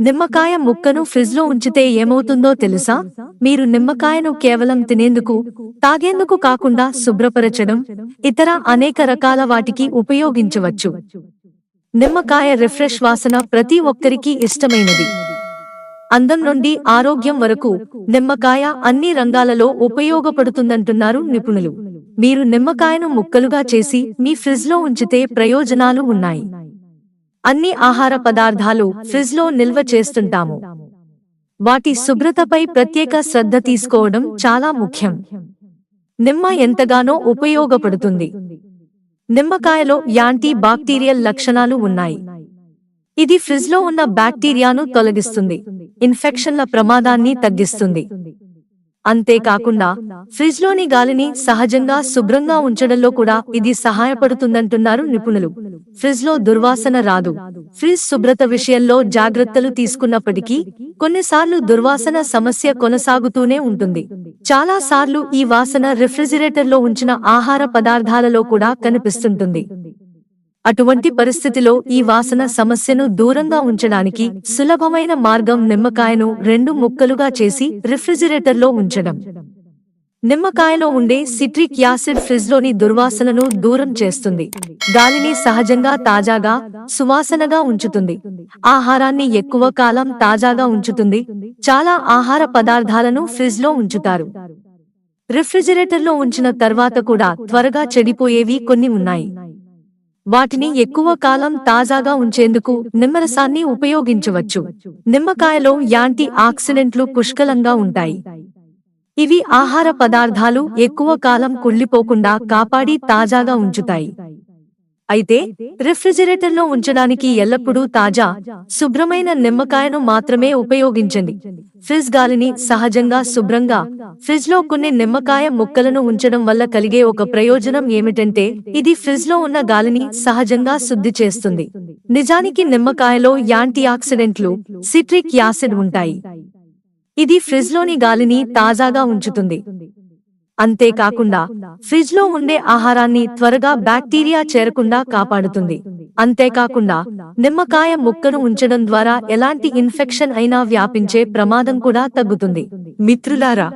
నిమ్మకాయ ముక్కను ఫ్రిజ్లో ఉంచితే ఏమవుతుందో తెలుసా? మీరు నిమ్మకాయను కేవలం తినేందుకు తాగేందుకు కాకుండా శుభ్రపరచడం ఇతర అనేక రకాల వాటికి ఉపయోగించవచ్చు. నిమ్మకాయ రిఫ్రెష్ వాసన ప్రతి ఒక్కరికి ఇష్టమైనది. అందం నుండి ఆరోగ్యం వరకు నిమ్మకాయ అన్ని రంగాలలో ఉపయోగపడుతుందంటున్నారు నిపుణులు. మీరు నిమ్మకాయను ముక్కలుగా చేసి మీ ఫ్రిజ్లో ఉంచితే ప్రయోజనాలు ఉన్నాయి. అన్ని ఆహార పదార్థాలు ఫ్రిజ్లో నిల్వ చేస్తుంటాము. వాటి శుభ్రతపై ప్రత్యేక శ్రద్ధ తీసుకోవడం చాలా ముఖ్యం. నిమ్మ ఎంతగానో ఉపయోగపడుతుంది. నిమ్మకాయలో యాంటీ బాక్టీరియల్ లక్షణాలు ఉన్నాయి. ఇది ఫ్రిజ్లో ఉన్న బ్యాక్టీరియాను తొలగిస్తుంది. ఇన్ఫెక్షన్ల ప్రమాదాన్ని తగ్గిస్తుంది. అంతేకాకుండా ఫ్రిజ్లోని గాలిని సహజంగా శుభ్రంగా ఉంచడంలో కూడా ఇది సహాయపడుతుందంటున్నారు నిపుణులు. ఫ్రిజ్లో దుర్వాసన రాదు. ఫ్రిజ్ శుభ్రత విషయంలో జాగ్రత్తలు తీసుకున్నప్పటికీ కొన్నిసార్లు దుర్వాసన సమస్య కొనసాగుతూనే ఉంటుంది. చాలా సార్లు ఈ వాసన రిఫ్రిజిరేటర్లో ఉంచిన ఆహార పదార్థాలలో కూడా కనిపిస్తుంటుంది. అటువంటి పరిస్థితిలో ఈ వాసన సమస్యను దూరంగా ఉంచడానికి సులభమైన మార్గం నిమ్మకాయను రెండు ముక్కలుగా చేసి రిఫ్రిజిరేటర్లో ఉంచడం. నిమ్మకాయలో ఉండే సిట్రిక్ యాసిడ్ ఫ్రిజ్లోని దుర్వాసనను దూరం చేస్తుంది. గాలిని సహజంగా తాజాగా సువాసనగా ఉంచుతుంది. ఆహారాన్ని ఎక్కువ కాలం తాజాగా ఉంచుతుంది. చాలా ఆహార పదార్థాలను ఫ్రిజ్లో ఉంచుతారు. రిఫ్రిజిరేటర్లో ఉంచిన తర్వాత కూడా త్వరగా చెడిపోయేవి కొన్ని ఉన్నాయి. వాటిని ఎక్కువ కాలం తాజాగా ఉంచేందుకు నిమ్మరసాన్ని ఉపయోగించవచ్చు. నిమ్మకాయలో యాంటీ ఆక్సిడెంట్లు పుష్కలంగా ఉంటాయి. ఇవి ఆహార పదార్థాలు ఎక్కువ కాలం కుళ్ళిపోకుండా కాపాడి తాజాగా ఉంచుతాయి. అయితే రిఫ్రిజిరేటర్లో ఉంచడానికి ఎల్లప్పుడూ తాజా శుభ్రమైన నిమ్మకాయను మాత్రమే ఉపయోగించండి. ఫ్రిజ్ గాలిని సహజంగా శుభ్రంగా ఫ్రిజ్లో కొన్ని నిమ్మకాయ ముక్కలను ఉంచడం వల్ల కలిగే ఒక ప్రయోజనం ఏమిటంటే ఇది ఫ్రిజ్లో ఉన్న గాలిని సహజంగా శుద్ధి చేస్తుంది. నిజానికి నిమ్మకాయలో యాంటీ ఆక్సిడెంట్లు సిట్రిక్ యాసిడ్ ఉంటాయి. ఇది ఫ్రిజ్లోని గాలిని తాజాగా ఉంచుతుంది. అంతేకాకుండా ఫ్రిజ్లో ఉండే ఆహారాన్ని త్వరగా బ్యాక్టీరియా చేరకుండా కాపాడుతుంది. అంతేకాకుండా నిమ్మకాయ ముక్కను ఉంచడం ద్వారా ఎలాంటి ఇన్ఫెక్షన్ అయినా వ్యాపించే ప్రమాదం కూడా తగ్గుతుంది. మిత్రులారా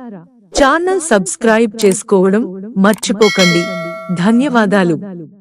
ఛానల్ సబ్స్క్రైబ్ చేసుకోవడం మర్చిపోకండి. ధన్యవాదాలు.